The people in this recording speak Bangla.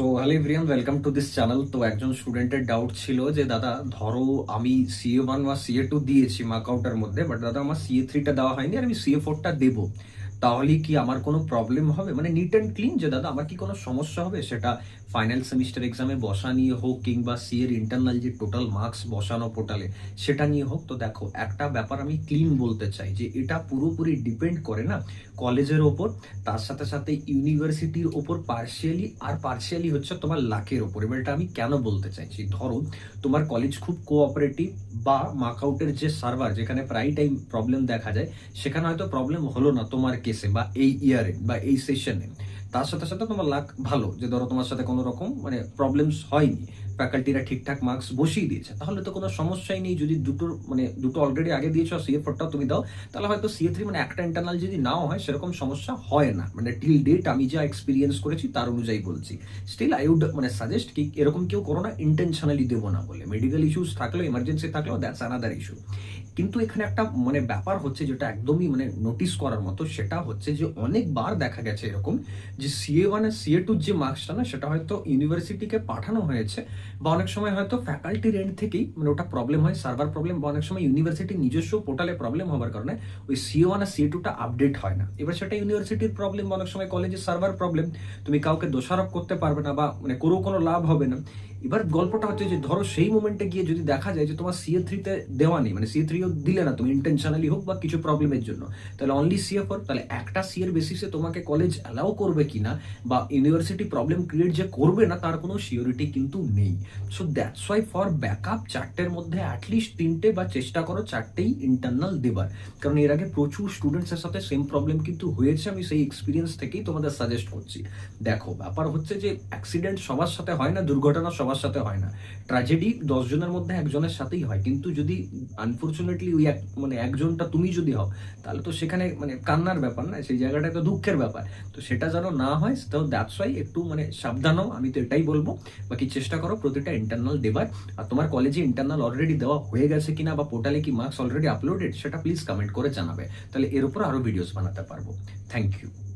So hello everyone welcome to this channel তো একজন স্টুডেন্টের ডাউট ছিল যে, দাদা, ধরো আমি সিএ ওয়ান বা সিএ টু দিয়েছি মার্কআউটের মধ্যে বাট দাদা, আমার সিএ থ্রিটা দেওয়া হয়নি, আর আমি সিএ ফোরটা দেবো। তাহলে কি আমার কোনো প্রবলেম হবে? মানে নিট অ্যান্ড ক্লিন যে দাদা, আমার কি কোনো সমস্যা হবে? সেটা ফাইনাল সেমিস্টার এক্সামে বসা নিয়ে হোক কিংবা সিএর ইন্টারনাল যে টোটাল মার্কস বসানো পোর্টালে সেটা নিয়ে হোক, তো দেখো, একটা ব্যাপার আমি ক্লিন বলতে চাই যে এটা পুরোপুরি ডিপেন্ড করে না কলেজের ওপর, তার সাথে সাথে ইউনিভার্সিটির ওপর পার্শিয়ালি আর পার্শিয়ালি হচ্ছে তোমার লাকের ওপর। এবার এটা আমি কেন বলতে চাইছি? ধরো, তোমার কলেজ খুব কোঅপারেটিভ বা মার্কআউটের যে সার্ভার যেখানে প্রায় টাইম প্রবলেম দেখা যায়, সেখানে হয়তো প্রবলেম হলো না তোমার কেসে বা এই ইয়ারে বা এই সেশনে তার সাথে সাথে তোমার লাক ভালো, যে ধরো তোমার সাথে কোনো রকম মানে প্রবলেমস হয়নি ফ্যাকাল্টিরা ঠিকঠাক মার্কস বসিয়ে দিয়েছে, তাহলে তো কোনো সমস্যাই নেই, যদি দুটোর মানে দুটো অলরেডি আগে দিয়েছ সিএ ফোরটাও তুমি দাও, তাহলে হয়তো সিএ থ্রি মানে একটা ইন্টারনাল যদি নাও হয়, সেরকম সমস্যা হয় না। মানে টিল ডেট আমি যা এক্সপিরিয়েন্স করেছি, তার অনুযায়ী বলছি। স্টিল আই উড মানে সাজেস্ট কি, এরকম কেউ করো না ইন্টেনশনালি দেবো না বলে। মেডিকেল ইস্যুস থাকলেও এমার্জেন্সি থাকলেও দ্যাটস আনাদার ইস্যু কিন্তু এখানে একটা মানে ব্যাপার হচ্ছে যেটা একদমই মানে নোটিস করার মতো, সেটা হচ্ছে যে অনেকবার দেখা গেছে এরকম যে সিএ ওয়ান আর সিএ টুর যে মার্কসটা না, সেটা হয়তো ইউনিভার্সিটিকে পাঠানো হয়েছে বা অনেক সময় হয়তো ফ্যাকাল্টির এন্ড থেকেই মানে ওটা প্রবলেম হয় সার্ভার প্রবলেম বা অনেক সময় ইউনিভার্সিটি নিজস্ব পোর্টালে প্রবলেম হওয়ার কারণে ওই সিএ ওয়ান আর সিএ টুটা আপডেট হয় না। এবার সেটা ইউনিভার্সিটির প্রবলেম বা অনেক সময় কলেজের সার্ভার প্রবলেম তুমি কাউকে দোষারোপ করতে পারবে না বা মানে করেও কোনো লাভ হবে না। এবার গল্পটা হচ্ছে যে ধরো সেই মোমেন্টে গিয়ে যদি দেখা যায় যে তোমার সিএ থ্রিতে দেওয়া নেই মানে সিএ থ্রিও দিলে না তুমি ইন্টেনশনালি হোক বা কিছু প্রবলেমের জন্য, তাহলে অনলি সিএ ফোর তাহলে একটা সি সিএর বেসিসে তোমাকে কলেজ অ্যালাউ করবে কিনা বা ইউনিভার্সিটি প্রবলেম ক্রিয়েট যে করবে না, তার কোনো সিওরিটি কিন্তু নেই। So that's why for backup চারটের মধ্যে অ্যাটলিস্ট তিনটে বা চেষ্টা করো চারটেই ইন্টারনাল দেবার। কারণ এর আগে প্রচুর স্টুডেন্টসের সাথে সেম প্রবলেম কিন্তু হয়েছে, আমি সেই এক্সপিরিয়েন্স থেকেই তোমাদের সাজেস্ট করছি। দেখো, ব্যাপার হচ্ছে যে অ্যাক্সিডেন্ট সবার সাথে হয় না, দুর্ঘটনা সবার সাথে হয় না। ট্র্যাজেডি দশ জনের মধ্যে একজনের সাথেই হয়। কিন্তু যদি আনফর্চুনেটলি ওই এক মানে একজনটা তুমি যদি হও, তাহলে তো সেখানে মানে কান্নার ব্যাপার না, সেই জায়গাটা তো দুঃখের ব্যাপার। তো সেটা যেন না হয় তো দ্যাটস ওয়াই একটু মানে সাবধান হও, আমি তো এটাই বলব। বাকি চেষ্টা করো প্রতিটা ইন্টারনাল দেবার। আর তোমার কলেজে ইন্টারনাল অলরেডি দেওয়া হয়ে গেছে কিনা বা পোর্টালে কি মার্কস অলরেডি আপলোডেড সেটা প্লিজ কমেন্ট করে জানাবে। তাহলে এর উপর আরও ভিডিওস বানাতে পারব। Thank you